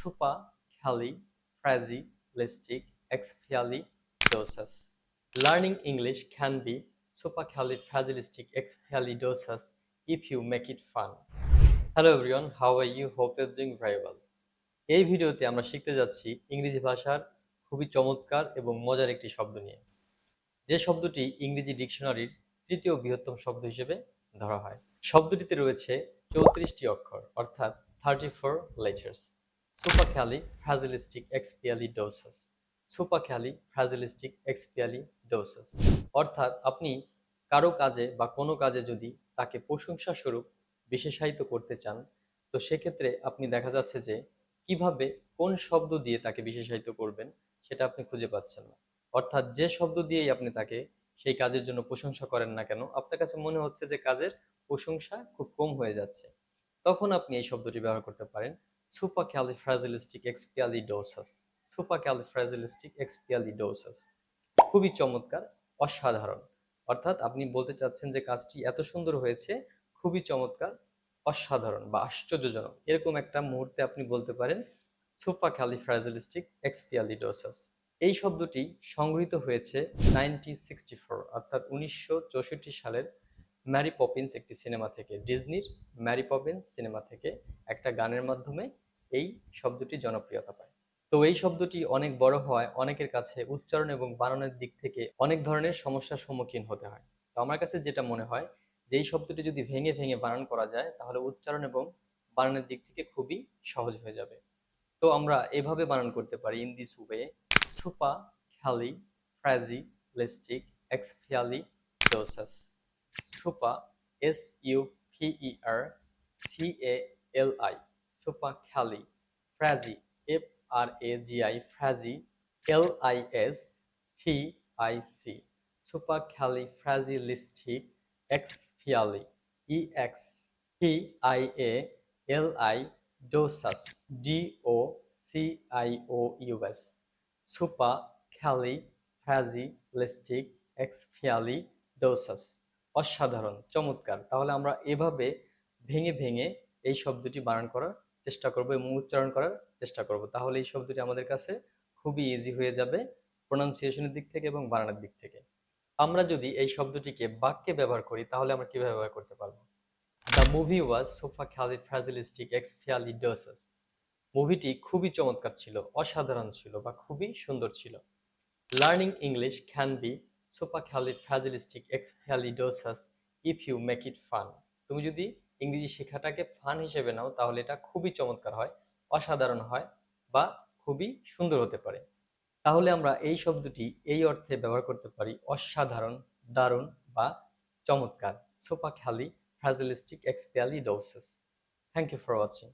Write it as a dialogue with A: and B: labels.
A: Supercalifragilisticexpialidocious learning English can be supercalifragilisticexpialidocious if you make it fun hello everyone how are you hope you doing very well এই ভিডিওতে আমরা শিখতে যাচ্ছি ইংরেজি ভাষার খুবই চমৎকার এবং মজার একটি শব্দ নিয়ে। যে শব্দটি ইংরেজি ডিকশনারির তৃতীয় বৃহত্তম শব্দ হিসেবে ধরা হয়। শব্দটিতে রয়েছে চৌত্রিশটি অক্ষর, অর্থাৎ thirty four letters supercalifragilisticexpialidocious supercalifragilisticexpialidocious অর্থাৎ আপনি কারও কাজে বা কোনো কাজে যদি তাকে প্রশংসা স্বরূপ বিশেষায়িত করতে চান, তো সেক্ষেত্রে আপনি দেখা যাচ্ছে যে কীভাবে কোন শব্দ দিয়ে তাকে বিশেষায়িত করবেন সেটা আপনি খুঁজে পাচ্ছেন না। অর্থাৎ যে শব্দ দিয়েই আপনি তাকে সেই কাজের জন্য প্রশংসা করেন না কেন, আপনার কাছে মনে হচ্ছে যে কাজের প্রশংসা খুব কম হয়ে যাচ্ছে। তখন আপনি এই শব্দটি ব্যবহার করতে পারেন। Supercalifragilisticexpialidocious supercalifragilisticexpialidocious খুবই চমৎকার, অসাধারণ। অর্থাৎ আপনি বলতে চাচ্ছেন যে কাজটি এত সুন্দর হয়েছে, খুবই চমৎকার, অসাধারণ বা আশ্চর্যজনক। এরকম একটা মুহূর্তে আপনি বলতে পারেন সুফা ক্যালিফ্রাজিলিস্টিক এক্সপিয়ালিডোসাস এই শব্দটি সংগৃহীত হয়েছে নাইনটিন সিক্সটি ফোর, অর্থাৎ উনিশশো চৌষট্টি সালের ম্যারি পপিন্স একটি সিনেমা থেকে ডিজনির ম্যারি পপিন্স সিনেমা থেকে একটা গানের মাধ্যমে এই শব্দটি জনপ্রিয়তা পায়। তো এই শব্দটি অনেক বড় হওয়ায় অনেকের কাছে উচ্চারণ এবং বানানোর দিক থেকে অনেক ধরনের সমস্যার সম্মুখীন হতে হয়। তো আমার কাছে যেটা মনে হয় যে এই শব্দটি যদি ভেঙে ভেঙে বানান করা যায়, তাহলে উচ্চারণ এবং বানানোর দিক থেকে খুবই সহজ হয়ে যাবে। তো আমরা এভাবে বানান করতে পারি in this way supercalifragilisticexpialidocious super S U P E R C A L I supercali fragi F R A G I fragi L I S T I C supercalifragilisticexpiali E X P I A L I docious D O C I O U S supercalifragilisticexpialidocious. অসাধারণ, চমৎকার। তাহলে আমরা এভাবে ভেঙে ভেঙে এই শব্দটি বানান করার চেষ্টা করব এবং উচ্চারণ করার চেষ্টা করব। তাহলে এই শব্দটি আমাদের কাছে খুবই ইজি হয়ে যাবে প্রোনাউন্সিয়েশনের দিক থেকে এবং বানানোর দিক থেকে। আমরা যদি এই শব্দটিকে বাক্যে ব্যবহার করি, তাহলে আমরা কীভাবে ব্যবহার করতে পারব? The movie was supercalifragilisticexpialidocious মুভিটি খুবই চমৎকার ছিল, অসাধারণ ছিল বা খুবই সুন্দর ছিল। Learning English can be supercalifragilistic expialidocious if you make it fun তুমি যদি ইংরেজি শেখাটাকে ফান হিসেবে নাও, তাহলে এটা খুবই চমৎকার হয়, অসাধারণ হয় বা খুবই সুন্দর হতে পারে। তাহলে আমরা এই শব্দটি এই অর্থে ব্যবহার করতে পারি অসাধারণ, দারুণ বা চমৎকার supercalifragilisticexpialidocious thank you for watching